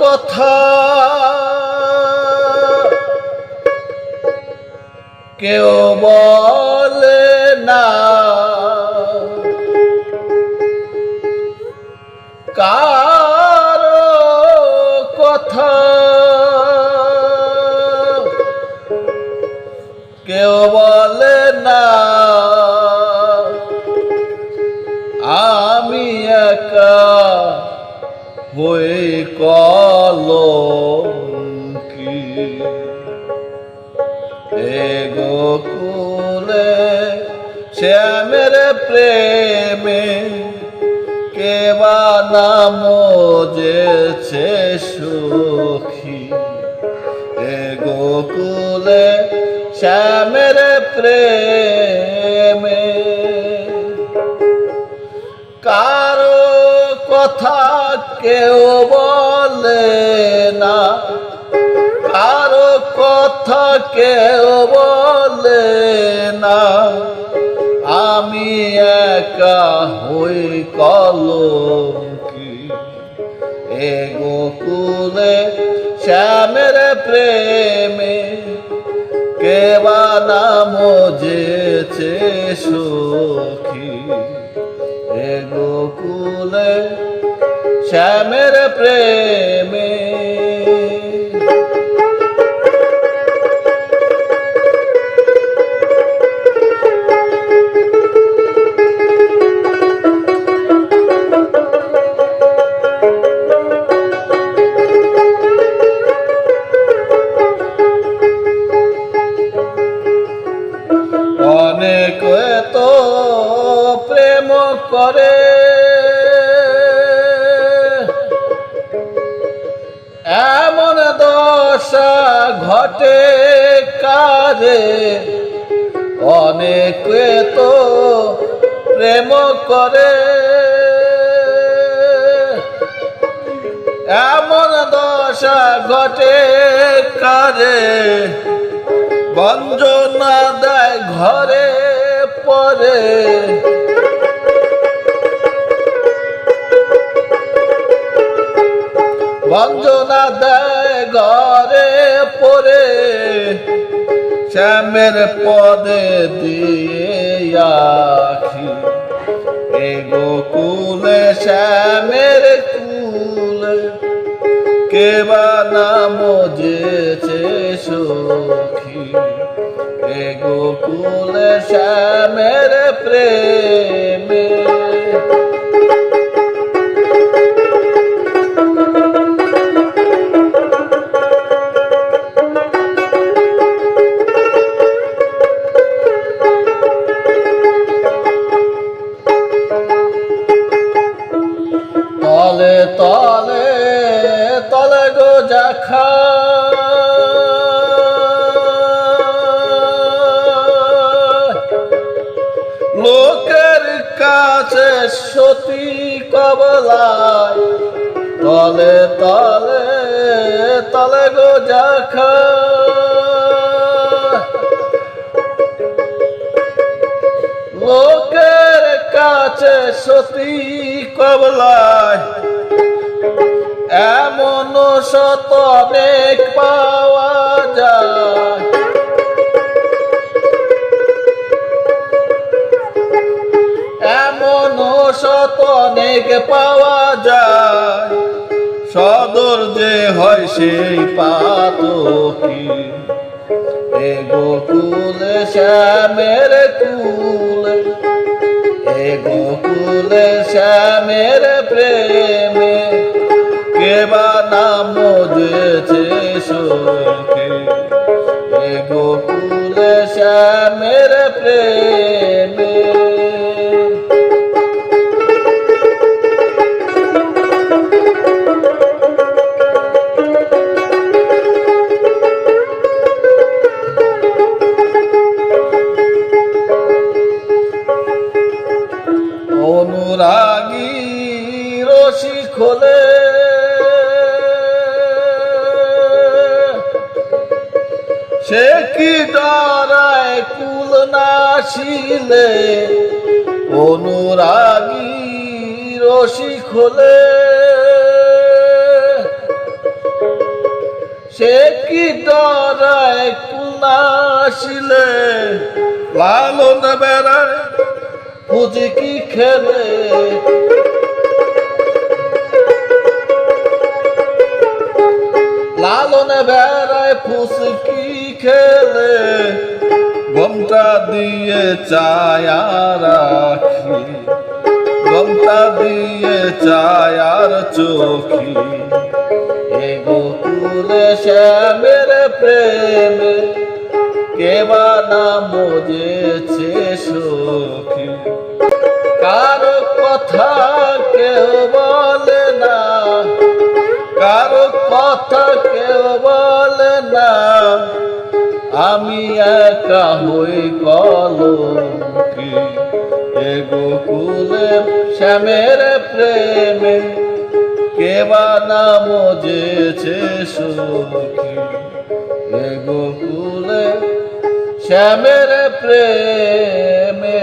কথা? কেউ বলে না। কার কথা? কেউ গোকুলে শ্যামের প্রেমে কে বা নাম যেছে সুখী। এ গোকুলে শ্যামের প্রেমে কারও কথা কেউ বলে একা হই কলঙ্কি এ গোকুলে শ্যামের প্রেমে কে বা নাম যেছে সখী। এ গোকুলে শ্যামের প্রেমে অনেক তো প্রেম করে। এমন দশা ঘটে কাজে অনেক তো প্রেম করে। এমন দশা ঘটে কাজে বঞ্জনা দেয় ঘরে। বঞ্জনা দেয় ঘরে পরে শ্যামের পদে দিয়ে আখি। এ শ্যামের কুলে কে নাম যেছে সখী? এ গোকুলে শ্যামের প্রেমে। তলে তলে গো লোকের কাছে সতী কবলায় তলে তলে তলে গো জাখা লোকের কাছে সতী কবলায় এমন শত অনেক পাওয়া যায়। এমন শত অনেক পাওয়া যায়। সদর যে হয় সেই পাতকি। এ গোকুলে শ্যামের কুলে, এ গোকুলে শ্যামের প্রেমে। যেছে সখী গোকুলে শ্যামের প্রেমে সে কি ডরায় কুল নাশিলে অনুরাগী রশি খোলে। সে কি ডরায় কুনাশিলে লালন বেড়ায় পুজি কি খেলে? লালন বেড়ায় ফুসকি খেলে ঘমটা দিয়ে চায়া রাখি ঘমটা দিয়ে চায়ার চোখি। এ গোকুলে শ্যামের প্রেমে কেবা না মজেছে সখী? কারও কথা কেউ বলে না, কারও কথা কেউ বলে না। আমি একা হই কলঙ্কি এ গোকুলে শ্যামের প্রেমে কেবা নাম যেছে সখী এ গোকুলে শ্যামের প্রেমে